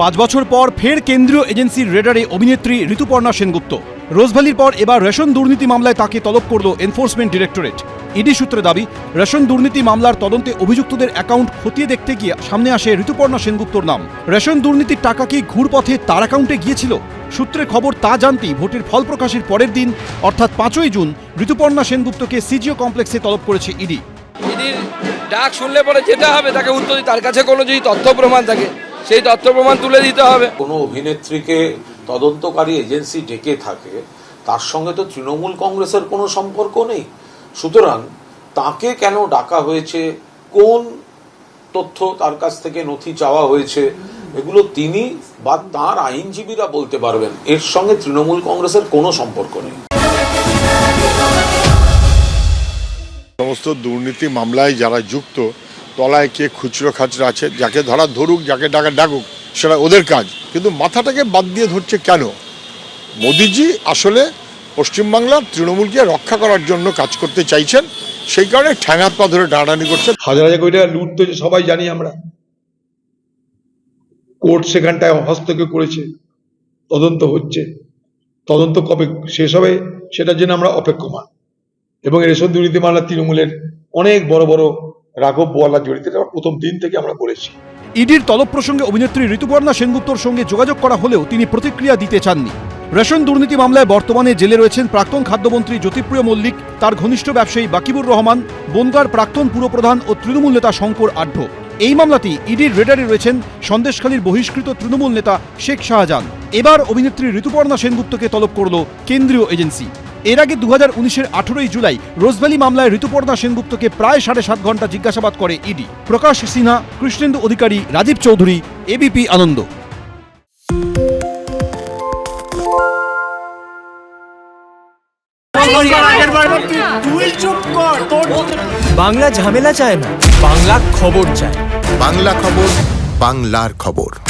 পাঁচ বছর পর ফের কেন্দ্রীয় এজেন্সির রেডারে অভিনেত্রী ঋতুপর্ণা সেনগুপ্ত। রোজভ্যালির পর এবার রেশন দুর্নীতি মামলায় তাকে তলব করল এনফোর্সমেন্ট ডিরেক্টরেট। ইডি সূত্রে দাবি, রেশন দুর্নীতি মামলার তদন্তে অভিযুক্তদের অ্যাকাউন্ট খতিয়ে দেখতে গিয়ে সামনে আসে ঋতুপর্ণা সেনগুপ্তর নাম। রেশন দুর্নীতির টাকা কি ঘুরপথে তার অ্যাকাউন্টে গিয়েছিল? সূত্রে খবর তা জানতেই ভোটের ফল প্রকাশের পরের দিন, অর্থাৎ পাঁচই জুন, ঋতুপর্ণা সেনগুপ্তকে সিজিও কমপ্লেক্সে তলব করেছে ইডি। ডাক শুনলে পরে যেটা হবে তাকে উত্তর। তার কাছে কোনো যদি তথ্য প্রমাণ থাকে। সেই তথ্য প্রমাণ তুলে দিতে হবে। কোনো অভিনেত্রীকে তদন্তকারী এজেন্সি ডেকে থাকে তার সঙ্গে তো তৃণমূল কংগ্রেসের কোনো সম্পর্ক নেই। সুতরাং তাকে কেন ডাকা হয়েছে কোন তথ্য তার কাছ থেকে নথি চাওয়া হয়েছে এগুলো তিনি বা তার আইনজীবীরা বলতে পারবেন। এর সঙ্গে তৃণমূল কংগ্রেসের কোনো সম্পর্ক নেই। সমস্ত দুর্নীতি মামলায় যারা যুক্ত তলায় কে খুচরো খাচরা আছে, যাকে ধরা ধরুক, যাকে ডাকা ডাকুক, সেটা ওদের কাজ। কিন্তু মাথাটাকে বাদ দিয়ে ধরছে কেন? মোদিজি আসলে পশ্চিমবাংলার তৃণমূলকে রক্ষা করার জন্য কাজ করতে চাইছেন, সেই কারণে ঠ্যাঙাত পা ধরে টানাটানি করছেন। হাজার হাজার কোটি টাকা লুট তো সবাই জানি আমরা। কোর্ট সেখানটায় হস্তক্ষেপ করেছে, তদন্ত হচ্ছে। তদন্ত কবে শেষ হবে, সেটার জন্য আমরা অপেক্ষমান। এবং রেশন দুর্নীতি মামলা তৃণমূলের অনেক বড় বড় রাঘব বোয়ালা জড়িত, এটা প্রথম দিন থেকে আমরা বলেছি ইডির তলব প্রসঙ্গে অভিনেত্রী ঋতুপর্ণা সেনগুপ্তর সঙ্গে যোগাযোগ করা হলেও তিনি প্রতিক্রিয়া দিতে চাননি। রেশন দুর্নীতি মামলায় বর্তমানে জেলে রয়েছেন প্রাক্তন খাদ্যমন্ত্রী জ্যোতিপ্রিয় মল্লিক, তার ঘনিষ্ঠ ব্যবসায়ী বাকিবুর রহমান, বনগার প্রাক্তন পুরপ্রধান ও তৃণমূল নেতা শঙ্কর আঢ্য এই মামলাটি ইডির রেডারে রয়েছেন সন্দেশখালীর বহিষ্কৃত তৃণমূল নেতা শেখ শাহজাহান। এবার অভিনেত্রী ঋতুপর্ণা সেনগুপ্তকে তলব করল কেন্দ্রীয় এজেন্সি। এর আগে দু হাজার উনিশের আঠেরোই জুলাই রোজভ্যালি মামলায় ঋতুপর্ণা সেনগুপ্তকে প্রায় সাড়ে সাত ঘণ্টা জিজ্ঞাসাবাদ করে ইডি। প্রকাশ সিনহা কৃষ্ণেন্দু অধিকারী রাজীব চৌধুরী এবিপি আনন্দ। বাংলা ঝামেলা চায় না বাংলা খবর চায়। বাংলা খবর বাংলার খবর।